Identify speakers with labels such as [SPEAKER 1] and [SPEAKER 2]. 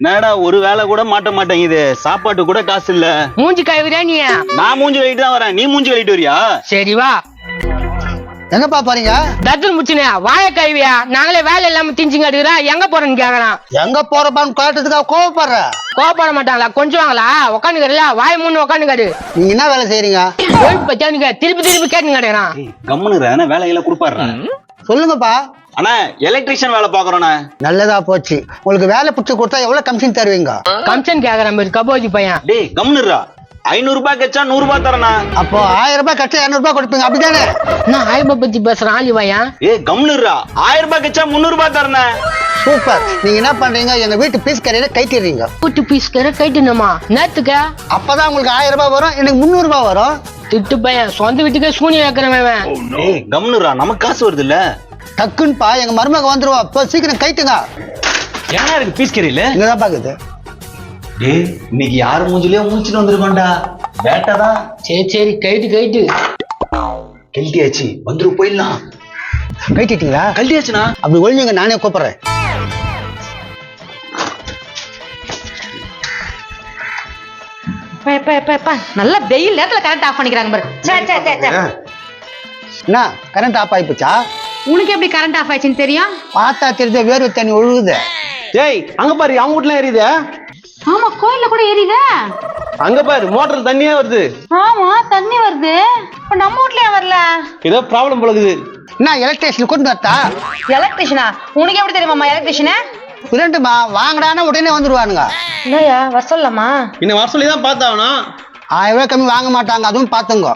[SPEAKER 1] என்னடா ஒரு வேலை கூட மாட்ட மாட்டேங்குது. சாப்பாட்டு கூட காசு இல்ல.
[SPEAKER 2] மூஞ்சி கழுவுறியா நீ?
[SPEAKER 1] நான் மூஞ்சி கழிட்டு தான் வரேன். நீ மூஞ்சி கழிட்டு வரியா?
[SPEAKER 2] சரி வா.
[SPEAKER 3] எங்கப்பா போறீங்க?
[SPEAKER 2] தத்துன்னு முச்சுனே வாய கழுவியா? நாங்களே வேலை இல்லாம திஞ்சுங்க எடுக்கிறோம் எங்க போறேன்னு கேக்குறான்.
[SPEAKER 3] எங்க போறப்பான்னு கேட்டதுக்காக கோவப்படுற.
[SPEAKER 2] கோவப்பட மாட்டாங்களா? கொஞ்சம் வாங்களா? உட்காந்துக்கிறல வாய மூணு உட்காந்துக்காரு
[SPEAKER 3] நீங்க என்ன வேலை செய்றீங்க?
[SPEAKER 2] பச்சானுங்க திருப்பி திருப்பி கேட்டுங்க
[SPEAKER 1] கம்முன்னு வேலையெல்லாம் கொடுப்பாரு
[SPEAKER 3] சொல்லுங்கப்பா.
[SPEAKER 1] அண்ணா எலக்ட்ரிஷியன் வேலை பாக்குறோண்ணே
[SPEAKER 3] நல்லதா போச்சு. உங்களுக்கு வேலை பிடிச்சி கொடுத்தா எவ்வளவு கமிஷன் தருவீங்க?
[SPEAKER 2] கம்சன் கேக்குறான் பாரு கபோஜி பையன்.
[SPEAKER 1] டேய் கம்முனுரா ஐநூறு ரூபாய் கச்சா நூறு ரூபாய் தரேண்ணா.
[SPEAKER 3] அப்போ ஆயிரம் ரூபாய் கட்ட இருநூறு ரூபாய் கொடுப்பீங்க அப்படிதானே
[SPEAKER 2] நான் ஆயிரம் பத்தி பேசுறான் ஆளி பையன்.
[SPEAKER 1] ஏய் கம்முனுரா ஆயிரம் ரூபாய் கச்சா முந்நூறு ரூபாய் தரேண்ணே.
[SPEAKER 3] சூப்பர். நீங்க என்ன பண்றீங்க? எங்க வீட்டு பீஸ் கரையில கைட்டிடுறீங்க.
[SPEAKER 2] கூட்டு பீஸ் கரை கைட்டுனமா நேத்துக்க.
[SPEAKER 3] அப்பதான் உங்களுக்கு ஆயிரம் ரூபாய் வரும் எனக்கு முந்நூறு ரூபாய் வரும்.
[SPEAKER 2] திட்டு பையன் சொந்த வீட்டுக்கே சூனியம் வைக்கிறவன்
[SPEAKER 1] ஏய் கம்முனுரா நமக்கு காசு வருது இல்ல
[SPEAKER 3] டக்குன்னுப்பா எங்க மருமக வந்துருவா. இப்போ சீக்கிரம் கைட்டுங்க
[SPEAKER 1] என்ன இருக்கு பீஸ் கறியில?
[SPEAKER 3] இங்கதான் பாக்குது.
[SPEAKER 1] டேய் இன்னைக்கு யாரு மூஞ்சிலயோ மூஞ்சிட்டு வந்திருக்கோண்டா வேட்டதான்
[SPEAKER 2] சரி சரி கைட்டு கைட்டு
[SPEAKER 1] கழட்டியாச்சு வந்துரு போயிடலாம்.
[SPEAKER 3] கைட்டிட்டீங்களா
[SPEAKER 1] கழட்டியாச்சுண்ணா
[SPEAKER 3] அப்படி ஒழிஞ்சுங்க நானே கூப்பிடுறேன்.
[SPEAKER 4] நல்லா வெயில் நேரத்துல கரண்ட் ஆஃப் பண்ணிக்கிறாங்க பாரு. சே, சே, சே, சே.
[SPEAKER 3] என்ன? கரண்ட் ஆஃப் ஆயிப்போச்சா?
[SPEAKER 4] உனக்கு எப்படி கரண்ட் ஆஃப் ஆயிடுச்சுன்னு தெரியும்
[SPEAKER 3] பார்த்தா தெரிஞ்ச வேர்வை தண்ணி ஒழுகுது
[SPEAKER 5] டேய் அங்க பாரு அவங்க வீட்டுல எரியுது.
[SPEAKER 4] ஆமா கோயில்ல கூட எரியுதா.
[SPEAKER 5] அங்க பாரு மோட்டர் தண்ணியே வருது.
[SPEAKER 4] ஆமா தண்ணி வருது. இப்ப நம்ம வீட்ல ஏன் வரல?
[SPEAKER 5] ஏதோ ப்ராப்ளம் போலகுது
[SPEAKER 3] என்ன எலக்ட்ரிஷியன் கொண்டு வரட்டா?
[SPEAKER 4] எலக்ட்ரிஷனா உனக்கு எப்படி தெரியுமாமா எலக்ட்ரிஷனா
[SPEAKER 3] இரண்டுமா? வாங்கடானா உடனே வந்துருவானுங்க.
[SPEAKER 4] இல்லையா வர சொல்லலாமா?
[SPEAKER 5] இன்னும் வர சொல்லி தான் பார்த்தாவணும்
[SPEAKER 3] ஆயிரம் ரூபாய் கம்மி வாங்க மாட்டாங்க அதுவும் பாத்துங்க